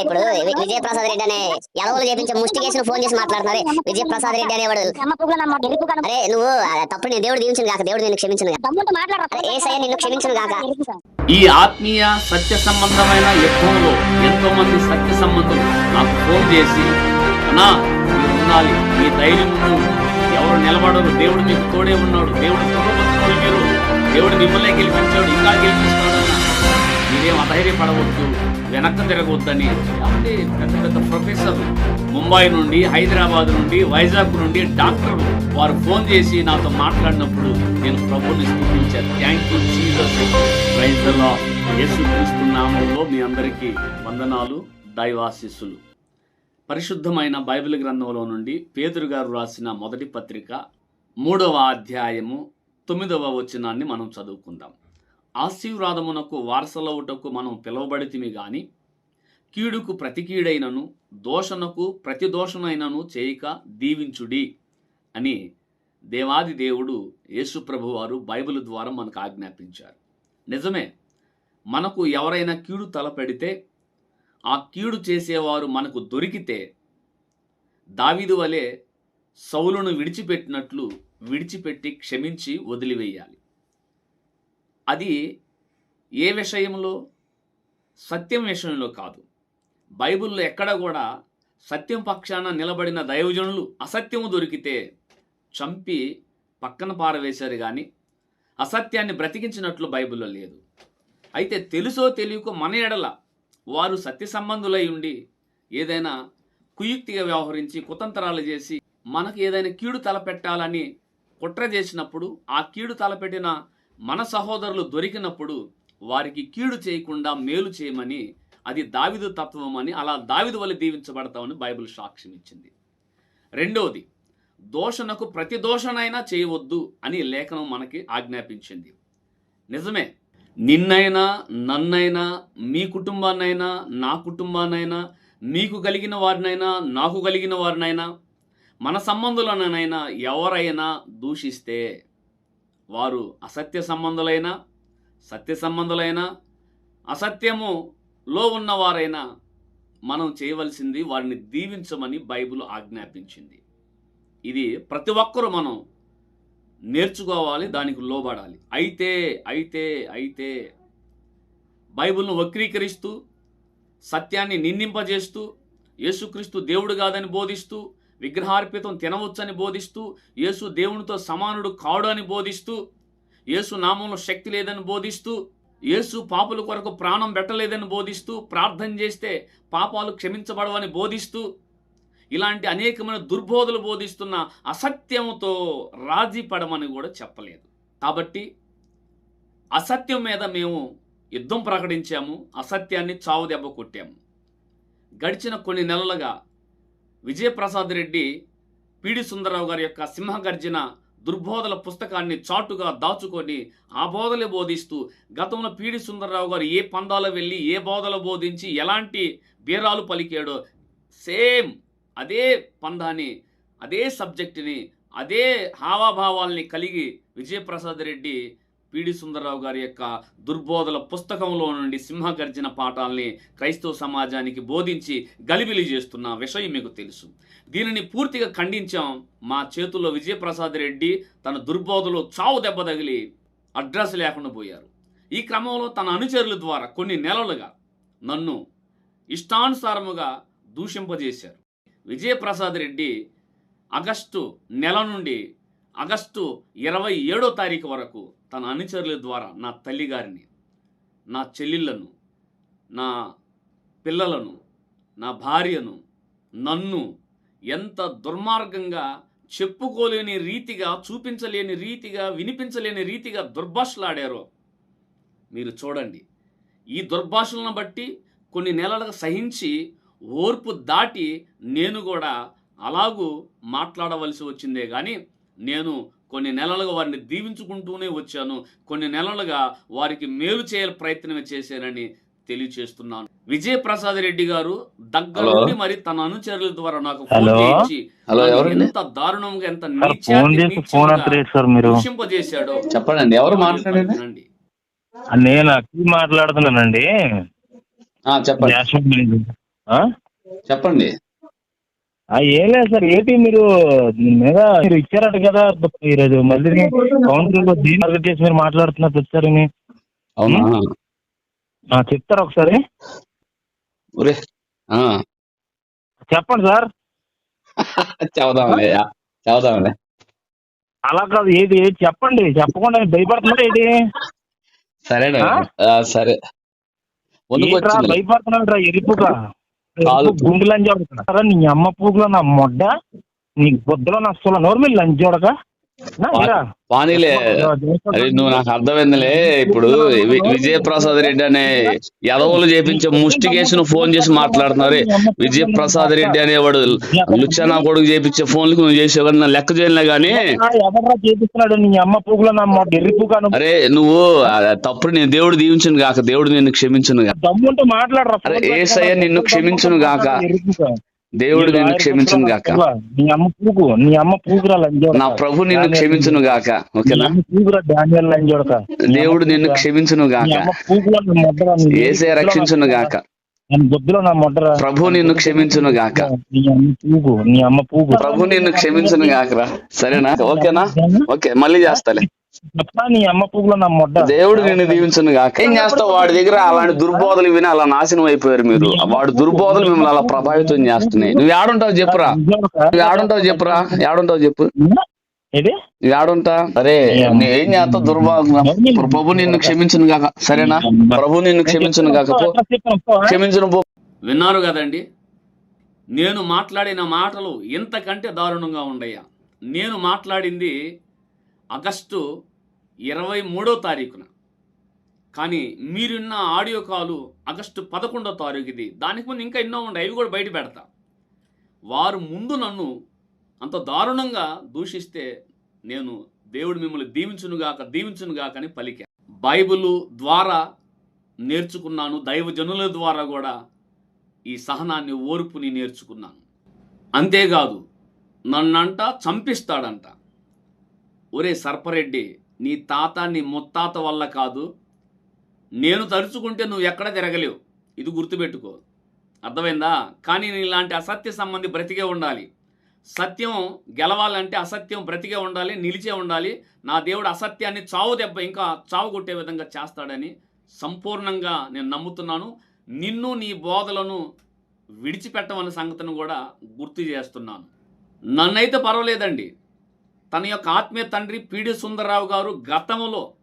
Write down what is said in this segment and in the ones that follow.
ఇప్పుడు విజయప్రసాద్ రెడ్డి అనే ఎలవలు చేపించే ముష్టి కేసును ఫోన్ చేసి మాట్లాడుతున్నారు విజయప్రసాద్ రెడ్డి అనేవాడు. అమ్మ పూగా నా మొడ్డ ఎరిపుగా అరే నువ్వు తప్పుడు నేను దేవుడు దీవించను కాక దేవుడు నిన్ను క్షమించను కాక ఏసయ్య నిన్ను క్షమించను గాక. ఈ ఆత్మీయ సత్య సంబంధమైన యుద్ధంలో ఎంతో మంది సత్య సంబంధులు నాకు ఫోన్ చేసి ఉండాలి. మీ ధైర్యం. ఎవరు నిలబడరు దేవుడు మీకు తోడే ఉన్నాడు. దేవుడు మీరు. దేవుడు మిమ్మల్నే గెలిపించాడు. ఇంకా గెలిపిస్తాడు మీరేం అధైర్యపడవద్దు. వెనక్కి తిరగవద్దని అంటే పెద్ద పెద్ద ప్రొఫెసర్లు ముంబై నుండి హైదరాబాద్ నుండి వైజాగ్ నుండి డాక్టర్లు వారు ఫోన్ చేసి నాతో మాట్లాడినప్పుడు నేను ప్రభుని స్థితించాను. Thank you Jesus praise the Lord నామంలో మీ అందరికీ వందనాలు దైవాశిస్సులు. పరిశుద్ధమైన బైబిల్ గ్రంథంలో నుండి పేతురు గారు రాసిన మొదటి పత్రిక మూడవ అధ్యాయము తొమ్మిదవ వచనాన్ని మనం చదువుకుందాం. ఆశీర్వాదమునకు వారసలవుటకు మనం పిలువబడితిమి గాని కీడుకు ప్రతి కీడైనను దోషణకు ప్రతి దోషణైనను చేయక దీవించుడి అని దేవాది దేవుడు యేసుప్రభు వారు బైబిల్ ద్వారా మనకు ఆజ్ఞాపించారు. నిజమే మనకు ఎవరైనా కీడు తలపెడితే ఆ కీడు చేసేవారు మనకు దొరికితే దావిది వలె సౌలును విడిచిపెట్టినట్లు విడిచిపెట్టి క్షమించి వదిలివేయాలి. అది ఏ విషయంలో? సత్యం విషయంలో కాదు. బైబిల్లో ఎక్కడ కూడా సత్యం పక్షాన నిలబడిన దైవజనులు అసత్యము దొరికితే చంపి పక్కన పారవేశారు కానీ అసత్యాన్ని బ్రతికించినట్లు బైబిల్లో లేదు. అయితే తెలుసో తెలియకో మన ఎడల వారు సత్య సంబంధులై ఉండి ఏదైనా కుయుక్తిగా వ్యవహరించి కుతంత్రాలు చేసి మనకు ఏదైనా కీడు తలపెట్టాలని కుట్ర చేసినప్పుడు ఆ కీడు తలపెట్టిన మన సహోదరులు దొరికినప్పుడు వారికి కీడు చేయకుండా మేలు చేయమని అది దావిదు తత్వం అని అలా దావిదు వల్ల దీవించబడతామని బైబిల్ సాక్ష్యం ఇచ్చింది రెండవది దోషణకు ప్రతి దోషణైనా చేయవద్దు అని లేఖనం మనకి ఆజ్ఞాపించింది. నిజమే నిన్నైనా నన్నైనా మీ కుటుంబాన్నైనా నా కుటుంబాన్నైనా మీకు కలిగిన వారినైనా నాకు కలిగిన వారినైనా మన సంబంధులనైనా ఎవరైనా దూషిస్తే వారు అసత్య సంబంధులైనా సత్య సంబంధులైనా అసత్యములో ఉన్నవారైనా మనం చేయవలసింది వారిని దీవించమని బైబిల్ ఆజ్ఞాపించింది. ఇది ప్రతి ఒక్కరూ మనం నేర్చుకోవాలి దానికి లోబడాలి. అయితే అయితే అయితే బైబిల్ను వక్రీకరిస్తూ సత్యాన్ని నిందింపజేస్తూ యేసుక్రీస్తు దేవుడు కాదని బోధిస్తూ విగ్రహార్పితం తినవచ్చని బోధిస్తూ యేసు దేవునితో సమానుడు కాడు అని బోధిస్తూ యేసు నామంలో శక్తి లేదని బోధిస్తూ యేసు పాపుల కొరకు ప్రాణం పెట్టలేదని బోధిస్తూ ప్రార్థన చేస్తే పాపాలు క్షమించబడవని బోధిస్తూ ఇలాంటి అనేకమైన దుర్బోధలు బోధిస్తున్న అసత్యముతో రాజీ పడమని కూడా చెప్పలేదు. కాబట్టి అసత్యం మీద మేము యుద్ధం ప్రకటించాము అసత్యాన్ని చావు దెబ్బ కొట్టాము. గడిచిన కొన్ని నెలలుగా విజయప్రసాద్ రెడ్డి పిడి సుందరరావు గారి యొక్క సింహగర్జన దుర్బోధల పుస్తకాన్ని చాటుగా దాచుకొని ఆ బోధలే బోధిస్తూ గతంలో పీడి సుందరరావు గారు ఏ పందాలో వెళ్ళి ఏ బోధలు బోధించి ఎలాంటి బీరాలు పలికాడో సేమ్ అదే పందాన్ని అదే సబ్జెక్టుని అదే హావాభావాల్ని కలిగి విజయప్రసాద్ రెడ్డి పిడి సుందరరావు గారి యొక్క దుర్బోధల పుస్తకంలో నుండి సింహగర్జన పాఠాల్ని క్రైస్తవ సమాజానికి బోధించి గలిబిలి చేస్తున్న విషయం మీకు తెలుసు. దీనిని పూర్తిగా ఖండించాం. మా చేతుల్లో విజయప్రసాద్ రెడ్డి తన దుర్బోధలో చావు దెబ్బ తగిలి అడ్రస్ లేకుండా పోయారు. ఈ క్రమంలో తన అనుచరుల ద్వారా కొన్ని నెలలుగా నన్ను ఇష్టానుసారముగా దూషింపజేశారు. విజయప్రసాద్ రెడ్డి ఆగస్టు నెల నుండి ఆగస్టు ఇరవై ఏడో తారీఖు వరకు తన అనుచరుల ద్వారా నా తల్లిగారిని నా చెల్లిళ్ళను నా పిల్లలను నా భార్యను నన్ను ఎంత దుర్మార్గంగా చెప్పుకోలేని రీతిగా చూపించలేని రీతిగా వినిపించలేని రీతిగా దుర్భాషలాడారో మీరు చూడండి. ఈ దుర్భాషలను బట్టి కొన్ని నెలలకు సహించి ఓర్పు దాటి నేను కూడా అలాగూ మాట్లాడవలసి వచ్చిందే కానీ నేను కొన్ని నెలలుగా వారిని దీవించుకుంటూనే వచ్చాను కొన్ని నెలలుగా వారికి మేలు చేయాలి ప్రయత్నం చేశానని తెలియచేస్తున్నాను విజయప్రసాద్ రెడ్డి గారు దగ్గర హలో. నుండి మరి తన అనుచరుల ద్వారా నాకు ఫోన్. చేయించి ఎంత దారుణంగా ఎంత దూషింపజేశాడో చెప్పండి ఎవరు మాట్లాడేది వినండి. నేను అక్కి మాట్లాడుతున్నానండి చెప్పండి? చెప్పండి. ఆ, ఏం లేదు సార్ ఏంటి మీరు మీద మీరు ఇచ్చారట కదా ఈరోజు. మళ్ళీ కౌన్సిల్ దీని టార్గెట్ చేసి మీరు మాట్లాడుతున్నారు వచ్చారని అవునా? ఆ, చెప్తారా ఒకసారి? చెప్పండి సార్. చెబుదాంలే అలా కాదు ఏది ఏది చెప్పండి. చెప్పకుండా భయపడుతున్నారా ఏంటి సరేనా సరే. భయపడుతున్నాడు ఎరుపుగా కాదు. గుండు లంజ నీ అమ్మ పూగులో నా మొడ్డ నీ బుద్ధలో నా అసలు నోరు మీరు లంజోడక పానీలే. నువ్వు నాకు అర్థమైందిలే. ఇప్పుడు విజయప్రసాద్ రెడ్డి అనే ఎదవలు చేపించే ముష్టి కేసును ఫోన్ చేసి మాట్లాడుతున్నారు. విజయప్రసాద్ రెడ్డి అనేవాడు లుచ్చానా కొడుకు చేపించే ఫోన్లకు నువ్వు చేసేవాడు నా లెక్క చేయలే గానీ. అరే నువ్వు తప్పుడు నేను దేవుడు దీవించును గాక దేవుడు నిన్ను క్షమించును గాక ఏసయ్య నిన్ను క్షమించును గాక. దేవుడు నిన్ను క్షమించును గాక. నీ అమ్మ పూగు నీ అమ్మ లంజోడక నా ప్రభు నిన్ను క్షమించును గాక ఓకేనా? దేవుడు నిన్ను క్షమించును గాక. ఏసే రక్షించును గాక. బొద్దులో నా మొడ్డరా ప్రభు నిన్ను క్షమించును గాక. నీ అమ్మ పూగు నీ అమ్మ పూగు. ప్రభు నిన్ను క్షమించును గాకరా సరేనా? ఓకేనా? ఓకే మళ్ళీ చేస్తాలే. నీ అమ్మ పూగులో నా మొడ్డ. దేవుడు నిన్ను దీవించును గాక. ఏం చేస్తావు? వాడి దగ్గర అలాంటి దుర్బోధలు విని అలా నాశనం అయిపోయారు మీరు. వాడు దుర్బోధలు మిమ్మల్ని అలా ప్రభావితం చేస్తున్నాయి. నువ్వు ఏడుంటావు చెప్పురా. నువ్వు ఏడుంటావు చెప్పురా? ఏడుంటావు చెప్పు. ఏది? నువ్వు ఏడుంటా అరే ఏం చేస్తావు? దుర్భాగం ప్రభు నిన్ను క్షమించును గాక సరేనా? ప్రభు నిన్ను క్షమించును గాక పో. క్షమించును పో. విన్నారు కదండి? నేను మాట్లాడిన మాటలు ఇంతకంటే దారుణంగా ఉండయ్యా. నేను మాట్లాడింది ఆగస్టు ఇరవై మూడో తారీఖున. కానీ మీరున్న ఆడియో కాలు ఆగస్టు పదకొండో తారీఖుది. దానికి ముందు ఇంకా ఎన్నో ఉన్నాయి. అవి కూడా బయట పెడతా. వారు ముందు నన్ను అంత దారుణంగా దూషిస్తే నేను దేవుడు మిమ్మల్ని దీవించునుగాక దీవించునుగాక అని పలికా. బైబిల్ ద్వారా నేర్చుకున్నాను దైవజనుల ద్వారా కూడా ఈ సహనాన్ని ఓర్పుని నేర్చుకున్నాను. అంతేకాదు నన్నంట చంపిస్తాడంట. ఒరే సర్పరెడ్డి నీ తాత నీ ముత్తాత వల్ల కాదు నేను తరుచుకుంటే నువ్వు ఎక్కడ తిరగలేవు. ఇది గుర్తుపెట్టుకో. అర్థమైందా? కానీ నీలాంటి అసత్య సంబంధి బ్రతికే ఉండాలి. సత్యం గెలవాలంటే అసత్యం బ్రతికే ఉండాలి నిలిచే ఉండాలి. నా దేవుడు అసత్యాన్ని చావు దెబ్బ ఇంకా చావు కొట్టే విధంగా చేస్తాడని సంపూర్ణంగా నేను నమ్ముతున్నాను. నిన్ను నీ బోధలను విడిచిపెట్టమన్న సంగతిని కూడా గుర్తు చేస్తున్నాను. నన్నైతే పర్వాలేదండి. తన యొక్క ఆత్మీయ తండ్రి పీడి సుందరరావు గారు గతంలో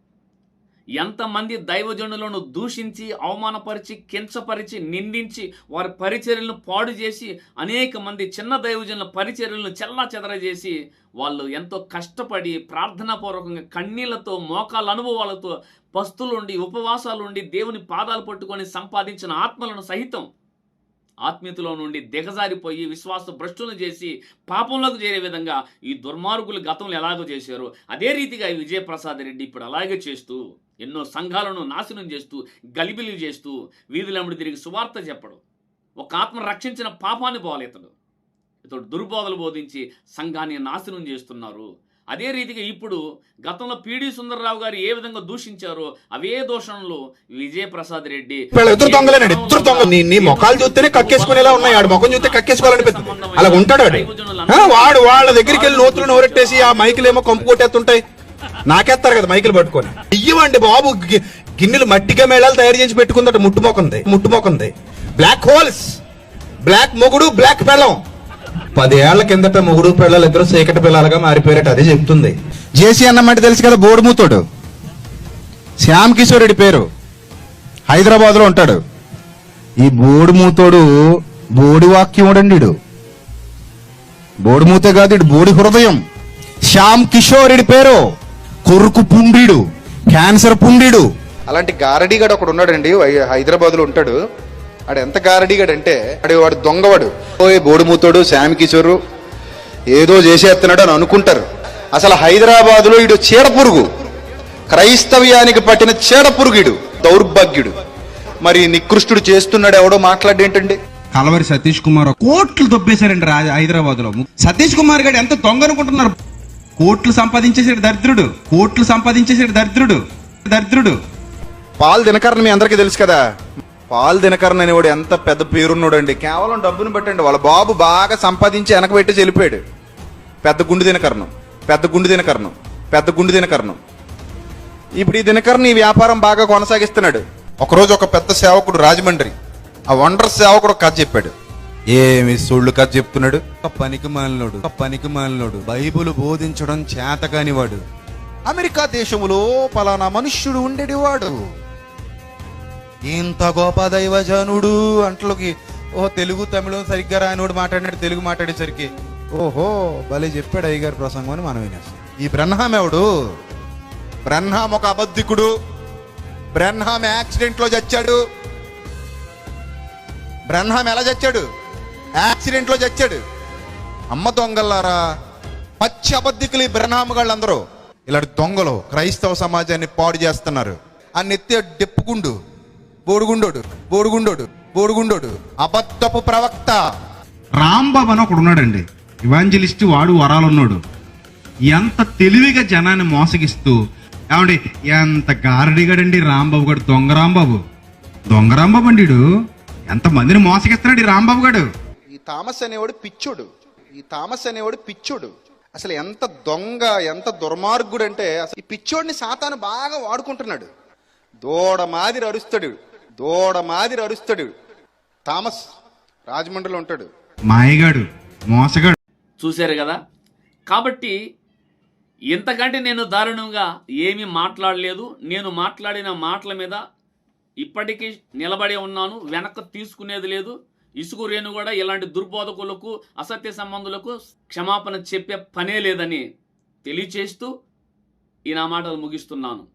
ఎంతమంది దైవజనులను దూషించి అవమానపరిచి కించపరిచి నిందించి వారి పరిచర్యలను పాడు చేసి అనేక మంది చిన్న దైవజనుల పరిచర్యలను చెల్లా చెదరజేసి వాళ్ళు ఎంతో కష్టపడి ప్రార్థనాపూర్వకంగా కన్నీళ్ళతో మోకాల అనుభవాలతో పస్తులుండి ఉపవాసాలుండి దేవుని పాదాలు పట్టుకొని సంపాదించిన ఆత్మలను సహితం ఆత్మీయతలో నుండి దిగజారిపోయి విశ్వాస భ్రష్టులను చేసి పాపంలోకి చేరే విధంగా ఈ దుర్మార్గులు గతంలో ఎలాగో చేశారో. అదే రీతిగా ఈ విజయప్రసాద్ రెడ్డి ఇప్పుడు అలాగే చేస్తూ ఎన్నో సంఘాలను నాశనం చేస్తూ గలిబిలి చేస్తూ వీధులమ్మడి తిరిగి సువార్త చెప్పడు. ఒక ఆత్మ రక్షించిన పాపాన్ని పోవాలి ఇతడు. దుర్బోధలు బోధించి సంఘాన్ని నాశనం చేస్తున్నారు. అదే రీతిగా ఇప్పుడు గతంలో పీడి సుందరరావు గారు ఏ విధంగా దూషించారో అవే దోషంలో విజయప్రసాద్ రెడ్డి వీళ్ళ దొంగలేనండి దొంగ నీ మొఖాలు చూస్తేనే కక్కేసుకునేలా ఉన్నాయి. ఆడు మొఖం చూస్తే కక్కేసుకోవాలనిపిస్తుంది అలా ఉంటాడు వాడు వాళ్ళ దగ్గరికి వెళ్ళి నోతులు నోరెట్టేసి ఆ మైకులు ఏమో కంపు కొట్టేస్తుంటాయి. నాకేస్తారు కదా మైకులు పట్టుకొని. ఇయ్యమండి బాబు గి- గిన్నెలు మట్టిగా మేళాలు తయారు చేసి పెట్టుకుందట ముట్టుమోకుంది ముట్టుమోకుంది. బ్లాక్ హోల్స్ బ్లాక్ మొగుడు బ్లాక్ పెళ్ళం. పదేళ్ళ కిందట మొగుడు పిల్లలు ఇద్దరు చీకటి పిల్లలుగా మారిపోయారట అదే చెప్తుంది. జేసీ అన్నమాట తెలుసు కదా బోడుమూతోడు. శ్యామ్ కిషోర్ రెడ్డి పేరు. హైదరాబాద్లో ఉంటాడు. ఈ బోడుమూతోడు బోడి వాక్యముడండి ఈడు. బోడిమూతే కాదు ఇడు బోడి హృదయం. శ్యామ్ కిషోర్ రెడ్డి పేరు. కొరుకు పుండీడు క్యాన్సర్ పుండీడు. అలాంటి గారడీగాడు ఒకడు ఉన్నాడండి హైదరాబాద్లో ఉంటాడు. ఆడు ఎంత గారడీగాడు అంటే ఆడు వాడు దొంగవాడు. ఓయ్ బోడుమూతోడు శామ్ కిషోరు ఏదో చేసేస్తున్నాడు అని అనుకుంటారు. అసలు హైదరాబాద్లో ఇడు చీడ పురుగు క్రైస్తవ్యానికి పట్టిన చీడ పురుగుడు దౌర్భాగ్యుడు. మరి నికృష్టుడు చేస్తున్నాడు ఎవడో మాట్లాడేంటండి? కలవరి సతీష్ కుమార్ కోట్లు దొబ్బేశారండి హైదరాబాద్లో సతీష్ కుమార్ గారు ఎంత దొంగ అనుకుంటున్నారు? కోట్లు సంపాదించేసాడు దరిద్రుడు. కోట్లు సంపాదించేసాడు దరిద్రుడు. దరిద్రుడు. పాల్ దినకరణ మీ అందరికీ తెలుసు కదా. పాల్ దినకరన్ అనేవాడు ఎంత పెద్ద పేరున్నాడు అండి కేవలం డబ్బును పెట్టండి వాళ్ళ బాబు బాగా సంపాదించి వెనక పెట్టి వెళ్ళిపోయాడు. పెద్ద గుండు దినకరణం. పెద్ద గుండు దినకరణం. పెద్ద గుండు దినకరణం. ఇప్పుడు ఈ దినకరణ ఈ వ్యాపారం బాగా కొనసాగిస్తున్నాడు. ఒకరోజు ఒక పెద్ద సేవకుడు రాజమండ్రి ఆ వండర్ సేవకుడు ఒక కథ చెప్పాడు. ఏమి సుళ్ళు కథ చెప్తున్నాడు? ఒక పనికి మాలినోడు ఒక పనికి మాలినోడు. బైబుల్ బోధించడం చేతకానివాడు అమెరికా దేశములో పలానా మనుష్యుడు ఉండేటివాడు. ఇంత గొప్ప దైవజనుడు అంట్లోకి ఓ తెలుగు తమిళం సరిగ్గా రానివాడు మాట్లాడినాడు తెలుగు మాట్లాడేసరికి. ఓహో భలే చెప్పాడు అయ్యగారి ప్రసంగం అని మనం వినేస్తాం. ఈ బ్రహ్నాం ఎవడు? బ్రహ్నాం ఒక అబద్ధికుడు. బ్రహ్నాం యాక్సిడెంట్లో చచ్చాడు. బ్రహ్నాం ఎలా చచ్చాడు? యాక్సిడెంట్లో చచ్చాడు. అమ్మ దొంగల్లారా పచ్చి అబద్ధికులు ఈ అందరూ ఇలాంటి దొంగలు క్రైస్తవ సమాజాన్ని పాడు చేస్తున్నారు. ఆ నెత్తి డెప్పుకుండు బోడుగుండోడు బోడుగుండోడు బోడుగుండోడు. అబద్ధపు ప్రవక్త. రాంబాబు అని ఒకడు ఉన్నాడండి. ఇవాంజలిస్ట్ వాడు వరాలు ఉన్నాడు ఎంత తెలివిగా జనాన్ని మోసగిస్తూ ఏమండి ఎంత గారడిగాడండి రాంబాబు గారు దొంగ రాంబాబు దొంగ రాంబాబు అండి ఎంత మందిని మోసగిస్తున్నాడు రాంబాబు గారు ఈ థామస్ అనేవాడు పిచ్చోడు. ఈ థామస్ అనేవాడు పిచ్చోడు. అసలు ఎంత దొంగ ఎంత దుర్మార్గుడు అంటే అసలు ఈ పిచ్చోడిని సాతాను బాగా వాడుకుంటున్నాడు. దూడ మాదిరి అరుస్తాడు. దూడ మాదిరి అరుస్తాడు. థామస్ రాజమండ్రిలో ఉంటాడు. మాయగాడు మోసగాడు. చూశారు కదా? కాబట్టి ఇంతకంటే నేను దారుణంగా ఏమీ మాట్లాడలేదు. నేను మాట్లాడిన మాటల మీద ఇప్పటికీ నిలబడి ఉన్నాను. వెనక్కి తీసుకునేది లేదు. ఇసుకు రేణు కూడా ఇలాంటి దుర్బోధకులకు అసత్య సంబంధులకు క్షమాపణ చెప్పే పనే లేదని తెలియచేస్తూ ఈ నా మాటలు ముగిస్తున్నాను.